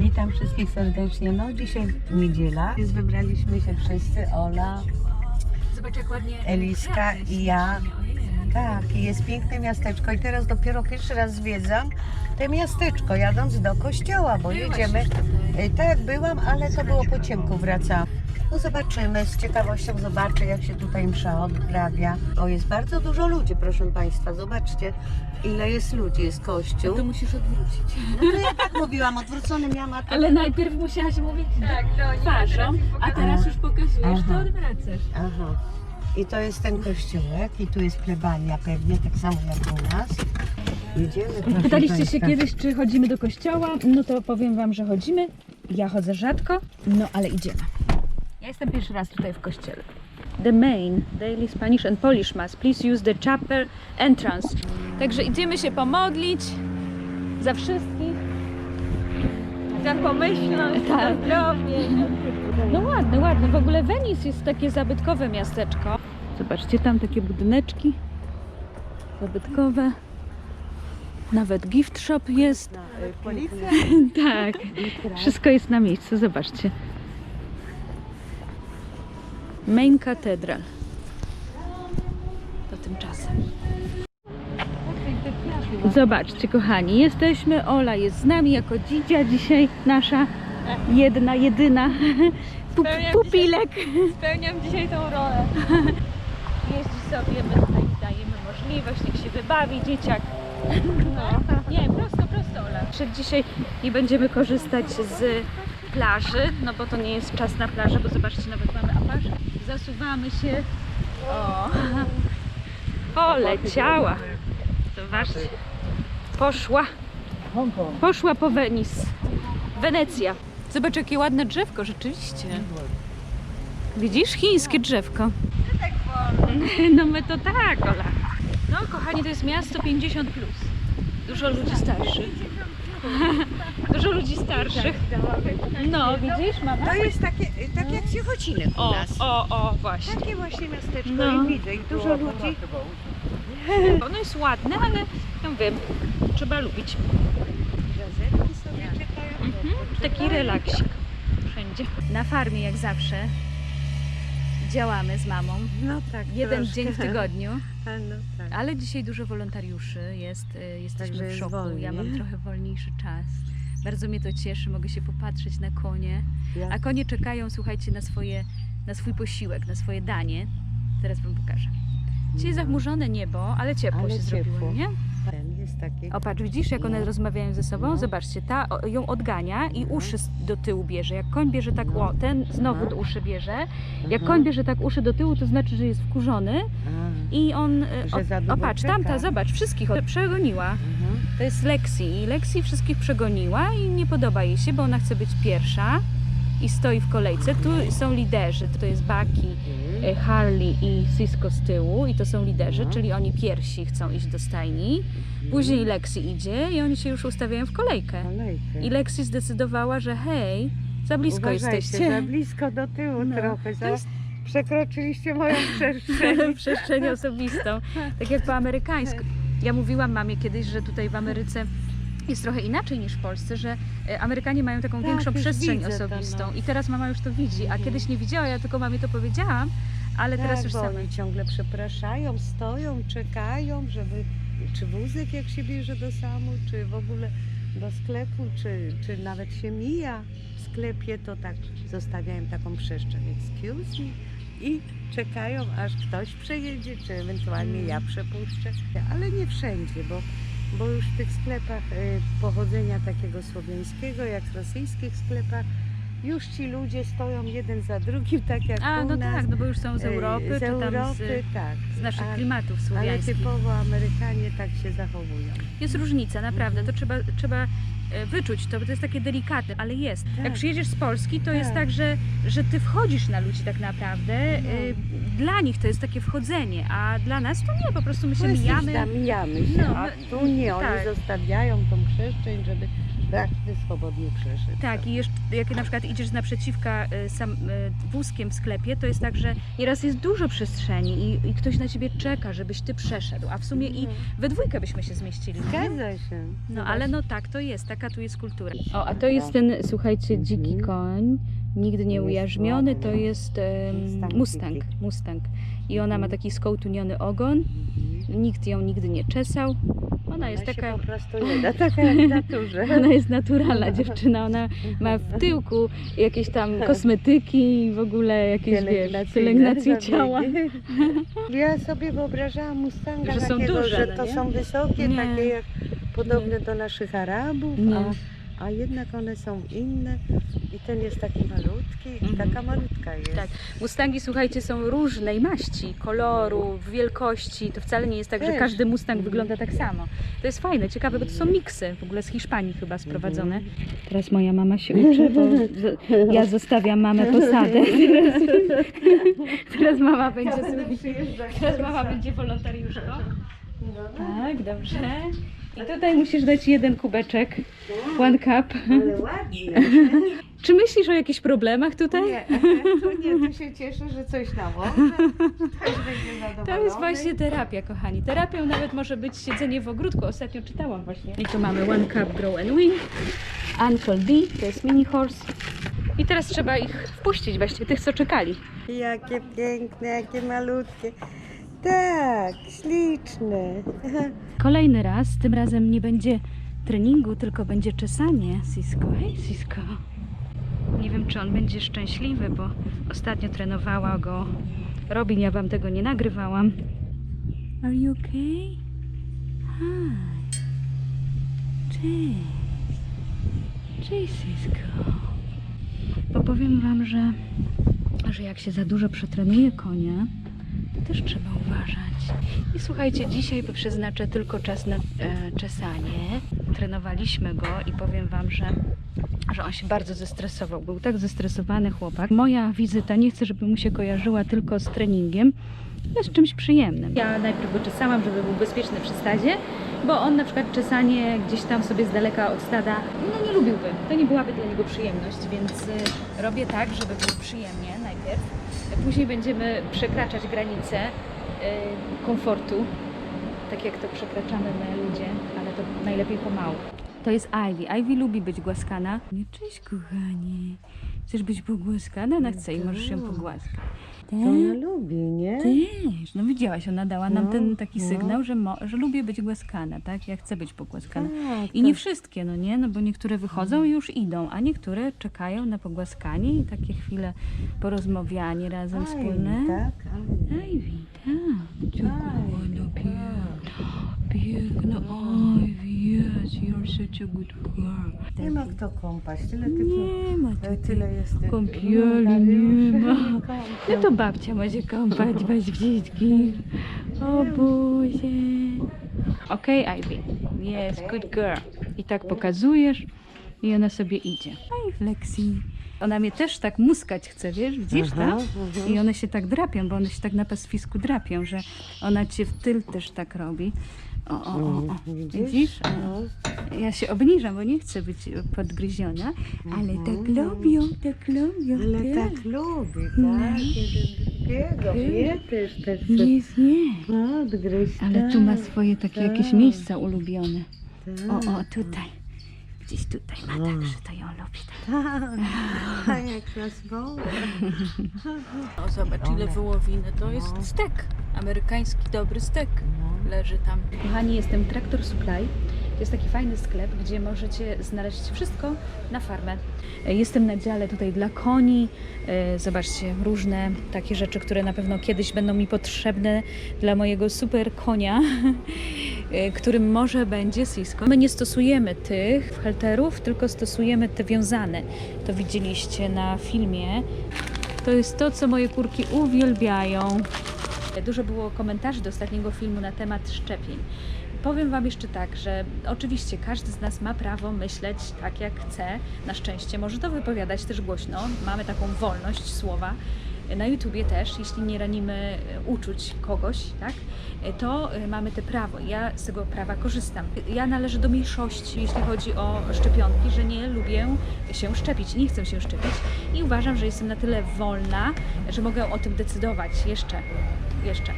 Witam wszystkich serdecznie. No dzisiaj niedziela. Więc wybraliśmy się wszyscy, Ola, Zobacz jak ładnie. Eliska i ja. Tak, i jest piękne miasteczko i teraz dopiero pierwszy raz zwiedzam te miasteczko, jadąc do kościoła, bo jedziemy. Y, Tak, byłam, ale to było po ciemku, wracam. No zobaczymy, z ciekawością zobaczę, jak się tutaj msza odprawia. O, jest bardzo dużo ludzi, proszę Państwa, zobaczcie, ile jest ludzi, jest kościół. To musisz odwrócić. No to ja tak mówiłam, odwrócony miałam, a to... Ale najpierw musiałaś mówić Tak, do twarzą, a teraz już pokazujesz, to odwracasz. Aha. I to jest ten kościółek i tu jest plebania pewnie, tak samo jak u nas. Jedziemy, Pytaliście się kiedyś, czy chodzimy do kościoła? No to powiem wam, że chodzimy. Ja chodzę rzadko, no ale idziemy. Ja jestem pierwszy raz tutaj w kościele. The main daily Spanish and Polish mass. Please use the chapel entrance. Także idziemy się pomodlić za wszystkich. Za pomyślność, Tak. za zdrowie. No ładne, ładne. W ogóle Venice jest takie zabytkowe miasteczko. Zobaczcie, tam takie budyneczki zabytkowe. Nawet gift shop jest. Y, Policja? Tak, wszystko jest na miejscu, zobaczcie. Main Cathedral. To tymczasem. Zobaczcie, kochani, jesteśmy. Ola jest z nami jako dzidzia dzisiaj, nasza jedna, jedyna Pup, pupilek. Spełniam dzisiaj tą rolę. Jeździ sobie, my tutaj dajemy możliwość, niech się wybawi dzieciak. No. Nie, prosto, prosto Ola. Przed dzisiaj nie będziemy korzystać z plaży, no bo to nie jest czas na plażę, bo zobaczcie, nawet mamy apasz. Zasuwamy się. O, poleciała. Zobaczcie. Poszła. Poszła po Venice. Wenecja. Zobacz, jakie ładne drzewko, rzeczywiście. Widzisz? Chińskie drzewko. No my to tak, Ola. No kochani, to jest miasto 50 plus. Dużo ludzi starszych. Dużo ludzi starszych. No, widzisz, mama? To jest takie, tak jak Ciechocinek u O, nas. o, o, właśnie. Takie właśnie miasteczko No. i widzę, i dużo ludzi. Ono jest ładne, ale ja wiem, trzeba lubić. Gazetki sobie czytają. Mhm, taki relaksik wszędzie. Na farmie jak zawsze działamy z mamą. No tak, Jeden troszkę. dzień w tygodniu. A, No tak. Ale dzisiaj dużo wolontariuszy jest, y, jesteśmy Także w jest szoku. wolniej. Ja mam trochę wolniejszy czas. Bardzo mnie to cieszy, mogę się popatrzeć na konie. Ja- A konie czekają, słuchajcie, na, swoje, na swój posiłek, na swoje danie. Teraz wam pokażę. Dzisiaj zachmurzone niebo, ale ciepło Ale się ciepło. zrobiło, nie? Taki. O, patrz, widzisz, jak one No. rozmawiają ze sobą? No. Zobaczcie, ta o, ją odgania i Mhm. uszy s- do tyłu bierze. Jak koń bierze tak, No. o, ten znowu No. do uszy bierze. Jak Aha. koń bierze tak uszy do tyłu, to znaczy, że jest wkurzony A, i on... y, Że za O, długo o patrz, czeka. tamta, zobacz, wszystkich od- przegoniła. mhm. To jest Lexi i Lexi wszystkich przegoniła i nie podoba jej się, bo ona chce być pierwsza i stoi w kolejce. Tu są liderzy, to jest e, Harley i Cisco z tyłu i to są liderzy, No. czyli oni pierwsi chcą iść do stajni. Później Lexi idzie i oni się już ustawiają w kolejkę. Kolejkę. I Lexi zdecydowała, że hej, za blisko Uważajcie, jesteście. za blisko do tyłu No. trochę. Za... Przekroczyliście moją przestrzeń. przestrzeń osobistą, tak jak po amerykańsku. Ja mówiłam mamie kiedyś, że tutaj w Ameryce jest trochę inaczej niż w Polsce, że e, Amerykanie mają taką Tak, większą przestrzeń widzę osobistą no. i teraz mama już to widzi, a Mhm. kiedyś nie widziała, ja tylko mamie to powiedziałam, ale teraz tak, już bo oni ciągle przepraszają, stoją, czekają, żeby czy wózek jak się bierze do samu, czy w ogóle do sklepu, czy, czy nawet się mija w sklepie, to tak zostawiają taką przestrzeń. Excuse me. I czekają, aż ktoś przejedzie, czy ewentualnie ja przepuszczę. Ale nie wszędzie, bo, bo już w tych sklepach y, pochodzenia takiego słowiańskiego, jak w rosyjskich sklepach, już ci ludzie stoją jeden za drugim, tak jak A, u no nas. tak, no bo już są z Y, Europy, z czy tam z, tak. z naszych A- klimatów Ale słowiańskich. typowo Amerykanie tak się zachowują. Jest różnica, naprawdę, to trzeba, trzeba wyczuć to, bo to jest takie delikatne, ale jest. Tak. Jak przyjedziesz z Polski, to jest Tak. tak, że, że ty wchodzisz na ludzi tak naprawdę. No. e, Dla nich to jest takie wchodzenie, a dla nas to nie, po prostu my się My mijamy. Tam, mijamy się, No, a tu nie, oni tak. zostawiają tą przestrzeń, żeby każdy swobodnie przeszedł. Tak, i jeszcze jak na przykład idziesz naprzeciwka y, sam, y, wózkiem w sklepie, to jest tak, że nieraz jest dużo przestrzeni i, i ktoś na ciebie czeka, żebyś ty przeszedł, a w sumie i we dwójkę byśmy się zmieścili. nie? Zgadza się. No ale no tak, to jest, taka tu jest kultura. O, a to jest ten, słuchajcie, dziki koń, nigdy nie ujarzmiony, to jest em, Mustang Mustang. I ona ma Mhm. taki skołtuniony ogon, Mhm. nikt ją nigdy nie czesał. Ona jest Ona taka, się po prostu nie da, taka jak w naturze. ona jest naturalna dziewczyna, ona ma w tyłku jakieś tam kosmetyki i w ogóle jakieś, wiesz, pielęgnację ciała. Ja sobie wyobrażałam Mustanga Że są takiego, duże, że no to nie? są wysokie, Nie. takie jak podobne do naszych Arabów, Nie. a, a jednak one są inne i ten jest taki malutki i Mhm. taka malutka jest. Tak. Mustangi, słuchajcie, są różnej maści, koloru, wielkości. To wcale nie jest tak, że Też. każdy Mustang wygląda tak samo. To jest fajne, ciekawe, bo to są miksy, w ogóle z Hiszpanii chyba sprowadzone. Mhm. Teraz moja mama się uczy, bo ja zostawiam mamę posadę. Teraz, teraz mama będzie sobie, teraz mama będzie wolontariuszką. Tak, dobrze. I tutaj musisz dać jeden kubeczek, one cup. Ale ładnie. Czy myślisz o jakichś problemach tutaj? Nie, tu nie, tu się cieszę, że coś nałożę. Ktoś będzie zadowolony. To jest właśnie terapia, kochani. Terapią nawet może być siedzenie w ogródku. Ostatnio czytałam właśnie. I tu mamy One Cup Grow and Win, Uncle D, to jest mini horse. I teraz trzeba ich wpuścić właśnie, tych co czekali. Jakie piękne, jakie malutkie. Tak, śliczne. Kolejny raz, tym razem nie będzie treningu, tylko będzie czesanie. Sisko, hej Sisko. Nie wiem, czy on będzie szczęśliwy, bo ostatnio trenowała go Robin, ja wam tego nie nagrywałam. Are you okay? Hi. Cześć. Cześć, Sisko. Bo powiem wam, że, że jak się za dużo przetrenuje konia, to też trzeba uważać. I słuchajcie, dzisiaj przeznaczę tylko czas na e, czesanie. Trenowaliśmy go i powiem Wam, że, że on się bardzo zestresował. Był tak zestresowany chłopak. Moja wizyta nie chcę, żeby mu się kojarzyła tylko z treningiem, ale z czymś przyjemnym. Ja najpierw go czesałam, żeby był bezpieczny przy stadzie, bo on na przykład czesanie gdzieś tam sobie z daleka od stada, no nie lubiłby. To nie byłaby dla niego przyjemność, więc y, robię tak, żeby było przyjemnie najpierw. Później będziemy przekraczać granice y, komfortu, tak jak to przekraczamy my ludzie, ale to najlepiej pomału. To jest Ivy. Ivy lubi być głaskana. Nie, Cześć kochanie. Chcesz być pogłaskana? Ona chce i możesz ją pogłaskać. To ona lubi, nie? Też. No widziałaś, ona dała nam No, ten taki no. sygnał, że, mo, że lubię być głaskana, tak? Ja chcę być pogłaskana. Tak, I nie to- wszystkie, no nie? No bo niektóre wychodzą i już idą, a niektóre czekają na pogłaskanie i takie chwile porozmawianie razem Aj, wspólne. Tak, aj. Ivy, tak. Ciukowana, piękna, piękna Ivy, yes, you're such a good girl. Nie ma kto kąpać, tyle typu. Nie ma tutaj Tyle jest tych kąpieli, wolontariuszy, nie ma. No to babcia będzie kąpać was dzieci. O Boże. Okej, Ivy. Yes, good girl. I tak pokazujesz i ona sobie idzie. Aj, Flexi. Ona mnie też tak muskać chce, wiesz, widzisz, Aha, tak? aha. I one się tak drapią, bo one się tak na pastwisku drapią, że ona cię w tyl też tak robi. O, o, o, o. Widzisz? No. Ja się obniżam, bo nie chcę być podgryziona, ale tak lubią, tak lubią. Ale tak. tak lubi, No. tak? Jeden drugiego, wie też, też Nie, nie. Ale tu ma tak, swoje takie tak. jakieś miejsca ulubione. tak. O, o, tutaj. Gdzieś tutaj ma tak, że to ją lubi. Tak, a jak nas woła. O, zobacz ile wołowiny. To jest No. stek. Amerykański dobry stek. Leży tam. Kochani, jestem Traktor Supply. Jest taki fajny sklep, gdzie możecie znaleźć wszystko na farmę. Jestem na dziale tutaj dla koni. E, Zobaczcie, różne takie rzeczy, które na pewno kiedyś będą mi potrzebne dla mojego super konia, e, którym może będzie Cisco. My nie stosujemy tych halterów, tylko stosujemy te wiązane. To widzieliście na filmie. To jest to, co moje kurki uwielbiają. Dużo było komentarzy do ostatniego filmu na temat szczepień. Powiem Wam jeszcze tak, że oczywiście każdy z nas ma prawo myśleć tak jak chce. Na szczęście może to wypowiadać też głośno. Mamy taką wolność słowa. na YouTubie też, jeśli nie ranimy e, uczuć kogoś, tak, e, to e, mamy te prawo. Ja z tego prawa korzystam. Ja należę do mniejszości, jeśli chodzi o szczepionki, że nie lubię się szczepić, nie chcę się szczepić i uważam, że jestem na tyle wolna, że mogę o tym decydować jeszcze. Jeszcze.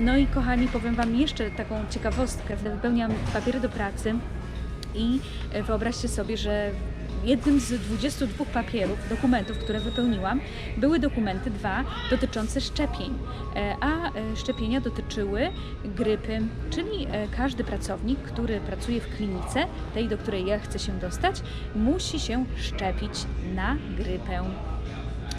No i kochani, powiem Wam jeszcze taką ciekawostkę. Wypełniam papiery do pracy i e, wyobraźcie sobie, że jednym z 22 papierów, dokumentów, które wypełniłam, były dokumenty dwa dotyczące szczepień. E, A e, szczepienia dotyczyły grypy, czyli każdy pracownik, który pracuje w klinice, tej, do której ja chcę się dostać, musi się szczepić na grypę.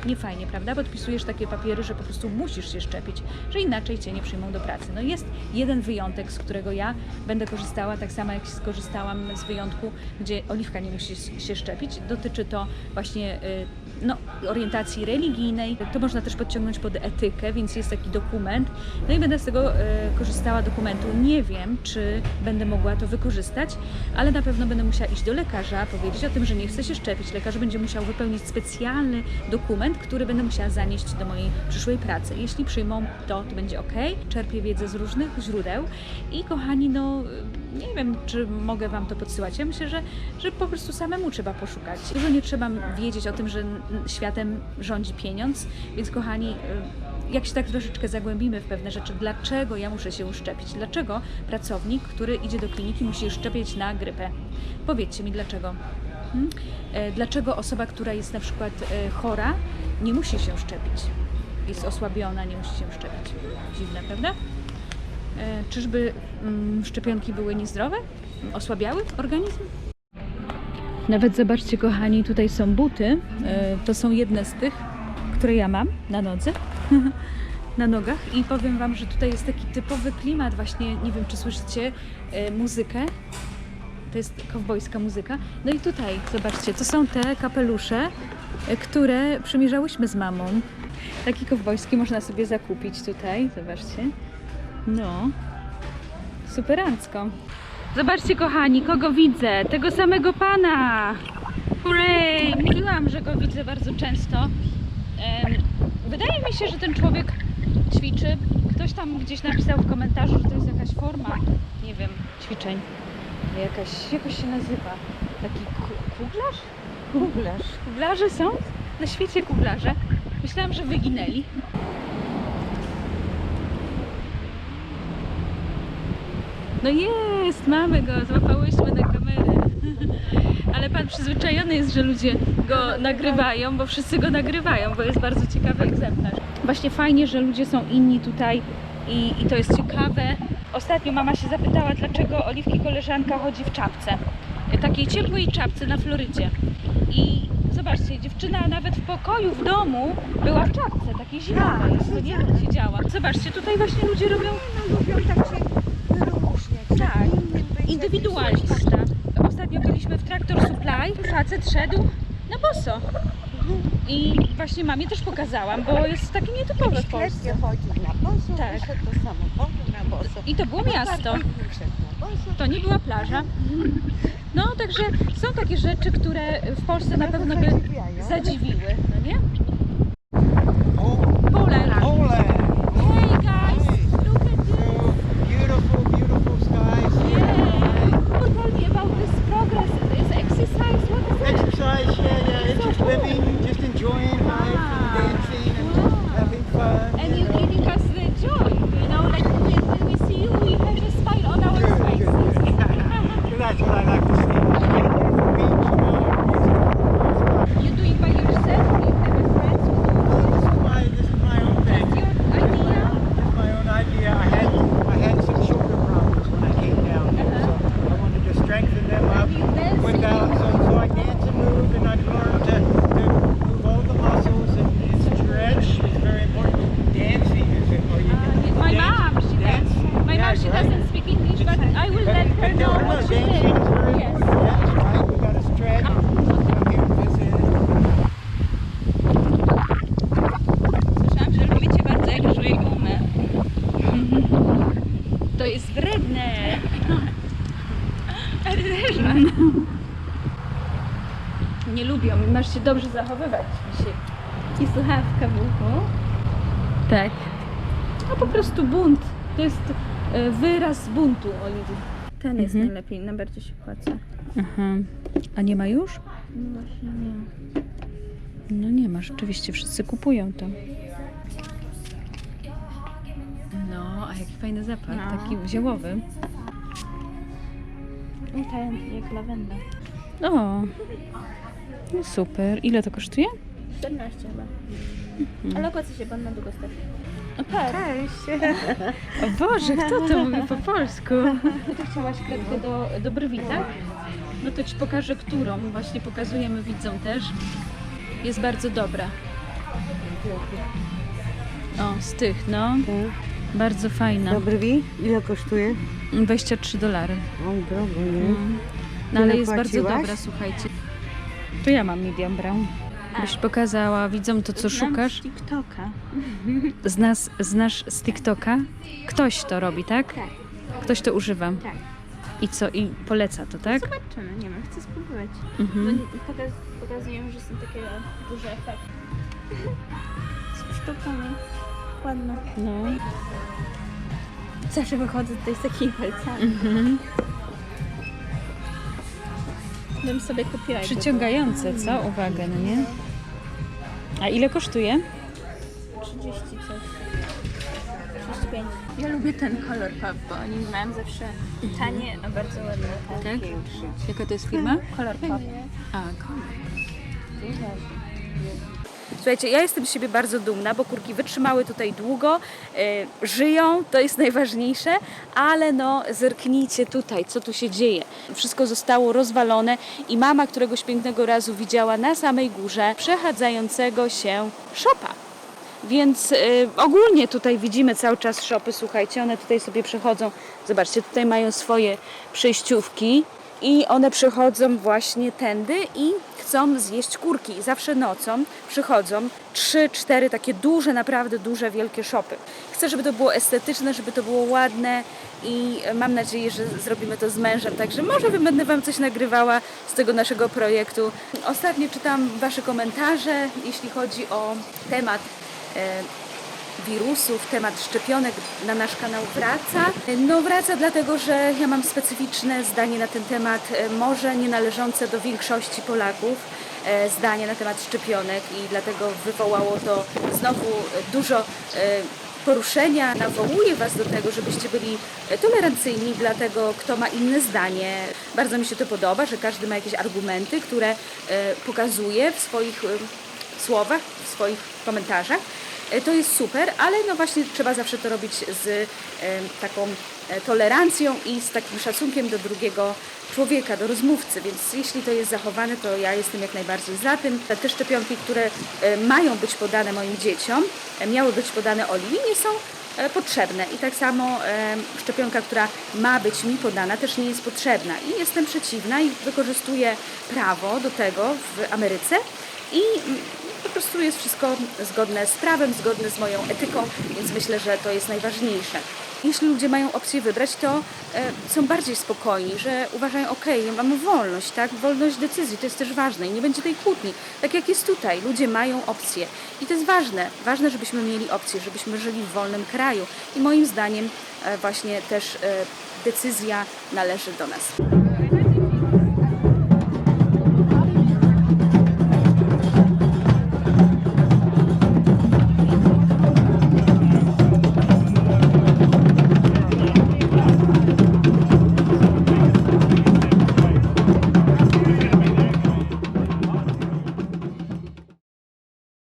Nie fajnie, prawda? Podpisujesz takie papiery, że po prostu musisz się szczepić, że inaczej cię nie przyjmą do pracy. No jest jeden wyjątek, z którego ja będę korzystała, tak samo jak skorzystałam z wyjątku, gdzie Oliwka nie musi się szczepić. Dotyczy to właśnie y, no, orientacji religijnej. To można też podciągnąć pod etykę, więc jest taki dokument. No i będę z tego y, korzystała dokumentu. Nie wiem, czy będę mogła to wykorzystać, ale na pewno będę musiała iść do lekarza, powiedzieć o tym, że nie chcę się szczepić. Lekarz będzie musiał wypełnić specjalny dokument, który będę musiała zanieść do mojej przyszłej pracy. Jeśli przyjmą to, to będzie ok. Czerpię wiedzę z różnych źródeł i kochani, no nie wiem, czy mogę Wam to podsyłać. Ja myślę, że, że po prostu samemu trzeba poszukać. Dużo nie trzeba wiedzieć o tym, że światem rządzi pieniądz, więc kochani, y, jak się tak troszeczkę zagłębimy w pewne rzeczy, dlaczego ja muszę się uszczepić? Dlaczego pracownik, który idzie do kliniki, musi szczepić na grypę? Powiedzcie mi dlaczego. Hmm? E, Dlaczego osoba, która jest na przykład e, chora, nie musi się szczepić? Jest osłabiona, nie musi się szczepić. Dziwne, prawda? E, Czyżby mm, szczepionki były niezdrowe? Osłabiały organizm? Nawet zobaczcie, kochani, tutaj są buty. E, To są jedne z tych, które ja mam na nodze. na nogach i powiem Wam, że tutaj jest taki typowy klimat właśnie, nie wiem czy słyszycie e, muzykę, to jest kowbojska muzyka. No i tutaj, zobaczcie, to są te kapelusze, które przymierzałyśmy z mamą. Taki kowbojski można sobie zakupić tutaj, zobaczcie. No, superancko. Zobaczcie kochani, kogo widzę, tego samego pana. Hurray! Mówiłam, że go widzę bardzo często. Wydaje mi się, że ten człowiek ćwiczy. Ktoś tam gdzieś napisał w komentarzu, że to jest jakaś forma, nie wiem, ćwiczeń. Jakaś, jakoś się nazywa. Taki ku- kuglarz? Kuglarz. Kuglarze są? Na świecie kuglarze. Myślałam, że wyginęli. No jest, mamy go, złapałyśmy na kamerę. Ale pan przyzwyczajony jest, że ludzie go nagrywają, bo wszyscy go nagrywają, bo jest bardzo ciekawy egzemplarz. Właśnie fajnie, że ludzie są inni tutaj i, i to jest ciekawe. Ostatnio mama się zapytała, dlaczego Oliwki koleżanka chodzi w czapce. Takiej ciepłej czapce na Florydzie. I zobaczcie, dziewczyna nawet w pokoju, w domu była w czapce, takiej zimowej, to nie siedziała. Zobaczcie, tutaj właśnie ludzie robią No lubią tak się wyróżniać. Tak. innym być indywidualista. Ostatnio byliśmy w Traktor Supply, facet szedł na boso. I właśnie mamie też pokazałam, bo jest takie nietypowe w Polsce. chodził na boso, Tak. wyszedł do samochodu na boso. I to było miasto. Wyszedł na boso. To nie była plaża. No, także są takie rzeczy, które w Polsce na pewno by Zadziwiają. zadziwiły, no nie? Dobrze zachowywać dzisiaj. I słuchawka w uchu. Tak. No po prostu bunt. To jest e, wyraz buntu Oliwii. Ten jest Mhm. najlepiej, najbardziej się płaca. Aha. A nie ma już? No właśnie nie. No nie ma, rzeczywiście wszyscy kupują to. No, a jaki fajny zapach, No. taki ziołowy. I ten, jak lawenda. O, no super. Ile to kosztuje? 14 chyba. Mhm. Ale opłaca się pan na długo stać. No tak. Cześć. O Boże, kto to mówi po polsku? Ty chciałaś kredkę do, do brwi, tak? No to Ci pokażę, którą. Właśnie pokazujemy widzom też. Jest bardzo dobra. O, z tych, no. Bardzo fajna. Do brwi? Ile kosztuje? 23 dolary. O, drogo, nie? Mm. No ale Tyle jest bardzo płaciłaś? dobra, słuchajcie. To ja mam medium brown. Byś pokazała widzom to, co szukasz. TikToka. Znasz, znasz z TikToka? Ktoś to robi, tak? Tak. Ktoś to używa. Tak. I co? I poleca to, tak? Zobaczymy, nie wiem, chcę spróbować. Mhm. No, pokaz, pokazują, że są takie duże efekty. Z sztukami. Ładno. No. Zawsze wychodzę tutaj z takimi palcami. Mhm. Bym sobie kupiła. Przyciągające, co? Uwagę, no nie? A ile kosztuje? było 30 coś. 35. Ja lubię ten kolor pub, bo oni mają zawsze tanie, a bardzo ładne. Tak? Jaka to jest firma? Kolor pub. A, Słuchajcie, ja jestem z siebie bardzo dumna, bo kurki wytrzymały tutaj długo, e, żyją, to jest najważniejsze, ale no zerknijcie tutaj, co tu się dzieje. Wszystko zostało rozwalone i mama któregoś pięknego razu widziała na samej górze przechadzającego się szopa. Więc y, ogólnie tutaj widzimy cały czas szopy, słuchajcie, one tutaj sobie przechodzą. Zobaczcie, tutaj mają swoje przejściówki i one przychodzą właśnie tędy i chcą zjeść kurki. I zawsze nocą przychodzą trzy, cztery takie duże, naprawdę duże, wielkie szopy. Chcę, żeby to było estetyczne, żeby to było ładne i mam nadzieję, że zrobimy to z mężem. Także może będę Wam coś nagrywała z tego naszego projektu. Ostatnio czytam Wasze komentarze, jeśli chodzi o temat e, wirusów, temat szczepionek na nasz kanał wraca. No wraca dlatego, że ja mam specyficzne zdanie na ten temat, e, może nie należące do większości Polaków e, zdanie na temat szczepionek i dlatego wywołało to znowu dużo e, poruszenia. Nawołuję Was do tego, żebyście byli tolerancyjni dla tego, kto ma inne zdanie. Bardzo mi się to podoba, że każdy ma jakieś argumenty, które pokazuje w swoich słowach, w swoich komentarzach. E, To jest super, ale no właśnie trzeba zawsze to robić z e, taką e, tolerancją i z takim szacunkiem do drugiego człowieka, do rozmówcy, więc jeśli to jest zachowane, to ja jestem jak najbardziej za tym. Te szczepionki, które mają być podane moim dzieciom, miały być podane Oliwii, nie są potrzebne. I tak samo szczepionka, która ma być mi podana, też nie jest potrzebna. I jestem przeciwna i wykorzystuję prawo do tego w Ameryce i prostu jest wszystko zgodne z prawem, zgodne z moją etyką, więc myślę, że to jest najważniejsze. Jeśli ludzie mają opcję wybrać, to e, są bardziej spokojni, że uważają, ok, mamy wolność, tak? Wolność decyzji, to jest też ważne i nie będzie tej kłótni. Tak jak jest tutaj, ludzie mają opcje i to jest ważne. Ważne, żebyśmy mieli opcje, żebyśmy żyli w wolnym kraju i moim zdaniem e, właśnie też e, decyzja należy do nas.